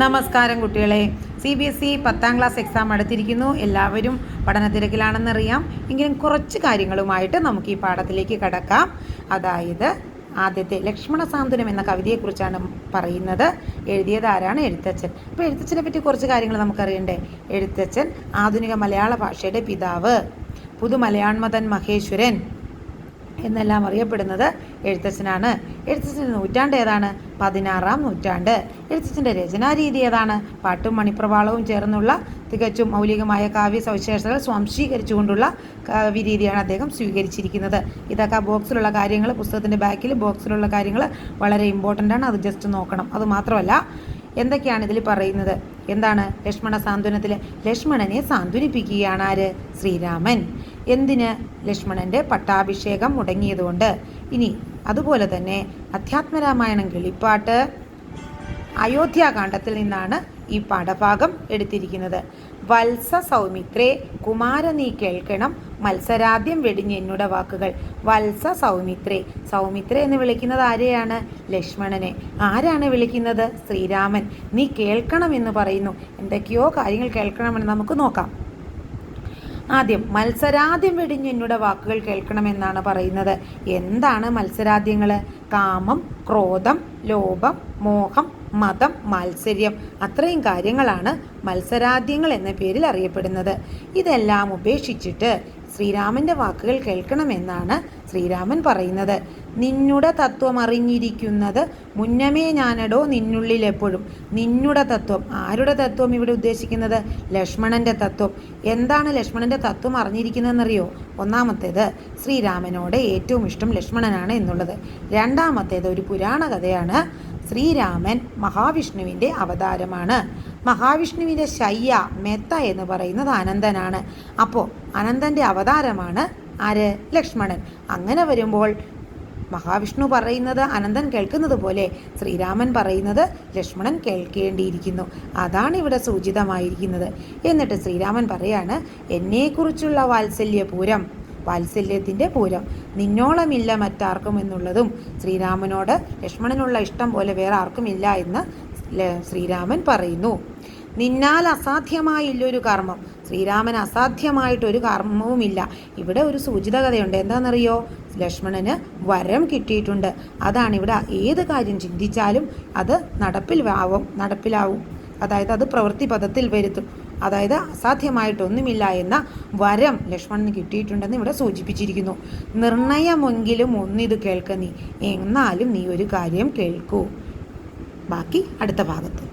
നമസ്കാരം കുട്ടികളെ. C B S E പത്താം ക്ലാസ് എക്സാം അടുത്തിരിക്കുന്നു. എല്ലാവരും പഠനത്തിരക്കിലാണെന്നറിയാം. എങ്കിലും കുറച്ച് കാര്യങ്ങളുമായിട്ട് നമുക്ക് ഈ പാഠത്തിലേക്ക് കടക്കാം. അതായത് ആദ്യത്തെ ലക്ഷ്മണ സാന്ത്വനം എന്ന കവിതയെക്കുറിച്ചാണ് പറയുന്നത്. എഴുതിയത് ആരാണ്? എഴുത്തച്ഛൻ. അപ്പോൾ എഴുത്തച്ഛനെ പറ്റി കുറച്ച് കാര്യങ്ങൾ നമുക്കറിയണ്ടേ? എഴുത്തച്ഛൻ ആധുനിക മലയാള ഭാഷയുടെ പിതാവ്. പുതുമലയാൺമതൻ മഹേശ്വരൻ. എന്നെല്ലാം അറിയപ്പെടുന്നത് എഴുത്തച്ഛനാണ്. എഴുത്തച്ഛന്റെ നൂറ്റാണ്ട് ഏതാണ്? പതിനാറാം നൂറ്റാണ്ട്. എഴുത്തച്ഛന്റെ രചനാരീതി ഏതാണ്? പാട്ടും മണിപ്രവാളവും ചേർന്നുള്ള തികച്ചും മൗലികമായ കാവ്യ സവിശേഷതകൾ സ്വാംശീകരിച്ചുകൊണ്ടുള്ള കാവ്യരീതിയാണ് അദ്ദേഹം സ്വീകരിച്ചിരിക്കുന്നത്. ഇതൊക്കെ ബോക്സിലുള്ള കാര്യങ്ങൾ പുസ്തകത്തിന്റെ ബാക്കിൽ ബോക്സിലുള്ള കാര്യങ്ങൾ വളരെ ഇമ്പോർട്ടന്റ് ആണ്. അത് ജസ്റ്റ് നോക്കണം. അത് മാത്രമല്ല എന്തൊക്കെയാണ് ഇതിൽ പറയുന്നത്? എന്താണ്? ലക്ഷ്മണ സാന്ത്വനത്തിൽ ലക്ഷ്മണനെ സാന്ത്വനിപ്പിക്കുകയാണ് ആര്? ശ്രീരാമൻ. എന്തിന് ലക്ഷ്മണന്റെ പട്ടാഭിഷേകം മുടങ്ങിയതുകൊണ്ട്? ഇനി അതുപോലെ തന്നെ അധ്യാത്മരാമായണം കിളിപ്പാട്ട് അയോധ്യാകാന്ഡത്തിൽ നിന്നാണ് ഈ പാഠഭാഗം എടുത്തിരിക്കുന്നത്. വത്സ സൗമിത്രേ കുമാര നീ കേൾക്കണം മത്സരാദ്യം വെടിഞ്ഞ് എന്നുടെ വാക്കുകൾ. വത്സ സൗമിത്രേ സൗമിത്ര എന്ന് വിളിക്കുന്നത് ആരെയാണ്? ലക്ഷ്മണനെ. ആരാണ് വിളിക്കുന്നത്? ശ്രീരാമൻ. നീ കേൾക്കണം എന്ന് പറയുന്നു. എന്തൊക്കെയോ കാര്യങ്ങൾ കേൾക്കണമെന്ന് നമുക്ക് നോക്കാം. ആദ്യം മത്സരാദ്യം വെടിഞ്ഞ് എന്നുടെ വാക്കുകൾ കേൾക്കണമെന്നാണ് പറയുന്നത്. എന്താണ് മത്സരാദ്യങ്ങൾ കാമം ക്രോധം ലോഭം മോഹം മതം മാത്സര്യം. അത്രയും കാര്യങ്ങളാണ് മത്സരാദ്യങ്ങൾ എന്ന പേരിൽ അറിയപ്പെടുന്നത്. ഇതെല്ലാം ഉപേക്ഷിച്ചിട്ട് ശ്രീരാമന്റെ വാക്കുകൾ കേൾക്കണമെന്നാണ് ശ്രീരാമൻ പറയുന്നത്. നിന്നുടെ തത്വം അറിഞ്ഞിരിക്കുന്നത് മുന്നമേ ഞാനടോ നിന്നുള്ളിൽ എപ്പോഴും. നിന്നുടെ തത്വം ആരുടെ തത്വം ഇവിടെ ഉദ്ദേശിക്കുന്നത്? ലക്ഷ്മണന്റെ തത്വം. എന്താണ് ലക്ഷ്മണന്റെ തത്വം അറിഞ്ഞിരിക്കുന്നതെന്നറിയോ? ഒന്നാമത്തേത് ശ്രീരാമനോട് ഏറ്റവും ഇഷ്ടം ലക്ഷ്മണനാണ് എന്നുള്ളത്. രണ്ടാമത്തേത് ഒരു പുരാണ കഥയാണ് ശ്രീരാമൻ മഹാവിഷ്ണുവിന്റെ അവതാരമാണ്. മഹാവിഷ്ണുവിന്റെ ശയ്യ മെത്ത എന്ന് പറയുന്നത് അനന്തനാണ്. അപ്പോൾ അനന്തന്റെ അവതാരമാണ് ആര്? ലക്ഷ്മണൻ. അങ്ങനെ വരുമ്പോൾ മഹാവിഷ്ണു പറയുന്നത് അനന്തൻ കേൾക്കുന്നത് പോലെ ശ്രീരാമൻ പറയുന്നത് ലക്ഷ്മണൻ കേൾക്കേണ്ടിയിരിക്കുന്നു. അതാണ് ഇവിടെ സൂചിതമായിരിക്കുന്നത്. എന്നിട്ട് ശ്രീരാമൻ പറയാണ് എന്നെക്കുറിച്ചുള്ള വാത്സല്യപൂരം വാത്സല്യത്തിന്റെ പൂരം. നിന്നോളമില്ല മറ്റാർക്കും എന്നുള്ളതും ശ്രീരാമനോട് ലക്ഷ്മണനുള്ള ഇഷ്ടം പോലെ വേറെ ആർക്കുമില്ല എന്ന് ശ്രീരാമൻ പറയുന്നു. നിന്നാൽ അസാധ്യമായില്ലൊരു കർമ്മം. ശ്രീരാമൻ അസാധ്യമായിട്ടൊരു കർമ്മവുമില്ല. ഇവിടെ ഒരു സൂചിത കഥയുണ്ട് എന്താണെന്നറിയോ? ലക്ഷ്മണന് വരം കിട്ടിയിട്ടുണ്ട്. അതാണ് ഇവിടെ ഏത് കാര്യം ചിന്തിച്ചാലും അത് നടപ്പിൽ ആവും നടപ്പിലാവും. അതായത് അത് പ്രവൃത്തി പദത്തിൽ വരുത്തും. അതായത് അസാധ്യമായിട്ടൊന്നുമില്ല എന്ന വരം ലക്ഷ്മണന് കിട്ടിയിട്ടുണ്ടെന്ന് ഇവിടെ സൂചിപ്പിച്ചിരിക്കുന്നു. നിർണയമെങ്കിലും ഒന്നിത് കേൾക്ക നീ. എന്നാലും നീ ഒരു കാര്യം കേൾക്കൂ. ബാക്കി അടുത്ത ഭാഗത്ത്.